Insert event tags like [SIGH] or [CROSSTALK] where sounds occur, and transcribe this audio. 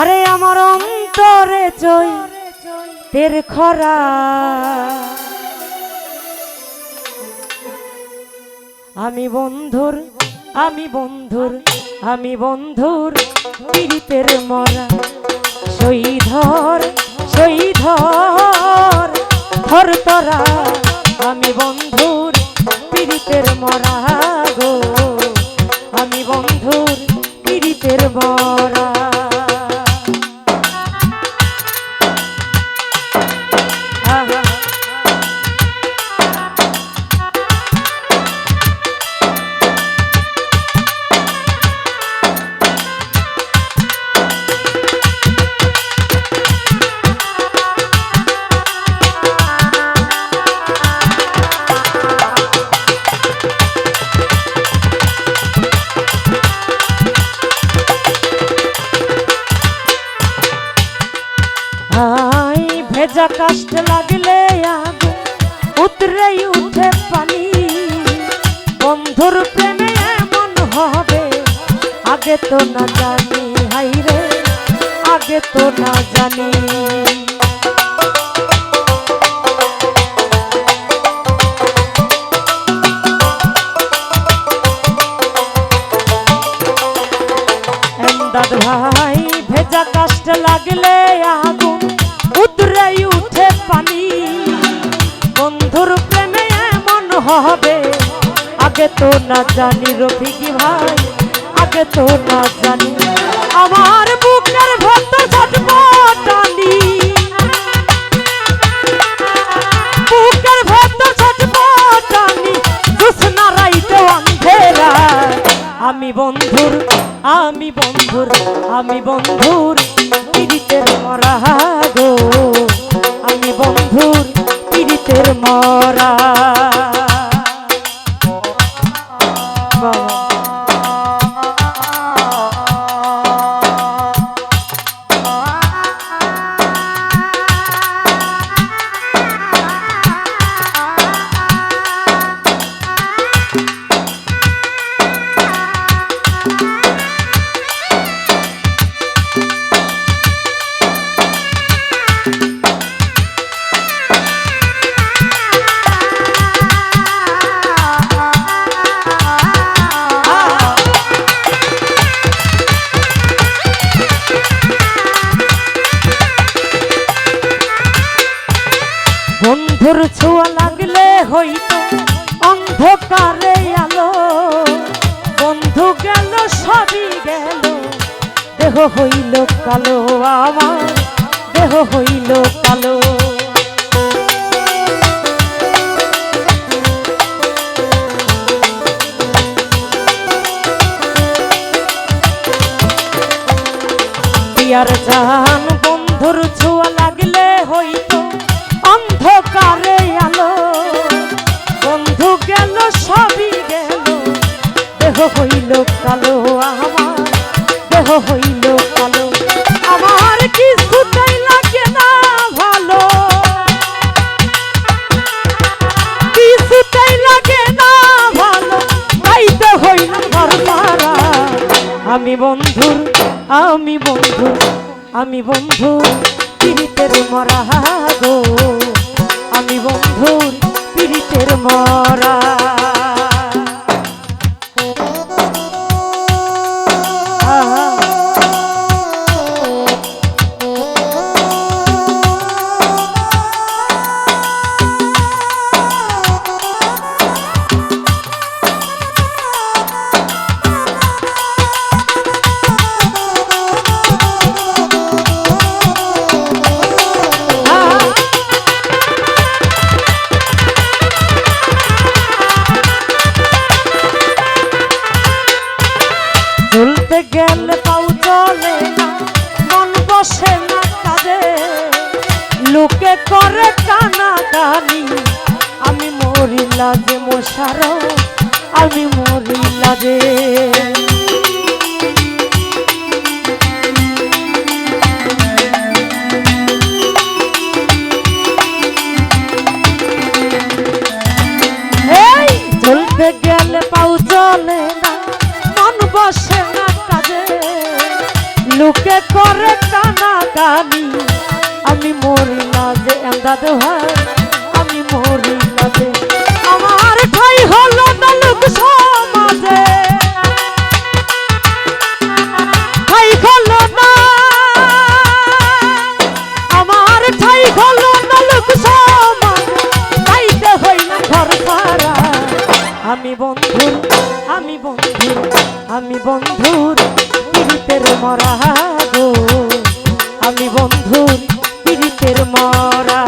আরে আমার অন্তরে চই তের খরা। আমি বন্ধুর আমি বন্ধুর আমি বন্ধুর পীড়িতের মরা। সইধর সইধর ধর তরা। আমি বন্ধুর, পীড়িতের মরা। আহা [LAUGHS] ভেজা কাষ্ট লাগলে আগুন উতরে উঠে পানি। বন্ধুর প্রেমে এমন হবে, আগে তো না জানি, হাই আগে তো না জানি। ভাই, ভেজা কাষ্ট লাগলে আগুন উতরে উঠে পানি। বন্ধুর প্রেমে এমন হবে। আগে তো না জানি রফিকি ভাই, আগে তো না জানি। আমার বুকের ভক্ত ছটপটানি বন্ধুর আমি বন্ধুর পীড়িতের মরা গো। আমি বন্ধুর পীড়িতের মরা বন্ধুর ছোঁয়া লাগলে হইতো অন্ধকারে আলো। বন্ধু গেল, সবই গেল। দেহ হইল কালো আমার, দেহ হইল কালো। পিয়ার জান বন্ধুর ছোঁয়া লাগলে হইতো হইল কালো আমার, দেহ হইল কালো। আমার কিছুটাই লাগে না ভালো। কিছুটাই লাগে না ভালো। তাই তো হইল আমি বন্ধু আমি বন্ধু আমি বন্ধু পীড়িতের মরা। যেতে গেলে পাউ চলে মন বসে না কাজে। লোকে করে টানা টানি, আমি মরি লাগে মশার আমি মরি লাগে গেলে পাউ চলে না লোকে করে কানা কানি আমি মরি না যে এমদাদ ভাই আমি মরি না যে আমার ঠাই হলো না লোক সমাজে। ঠাই হলো না, আমার ঠাই হলো না লোক সমাজে। তাইতে হই না ঘর আমি বন্ধুর আমি বন্ধুর আমি বন্ধুর। পীড়িতের মরা গো। আমি বন্ধুর পীড়িতের মরা।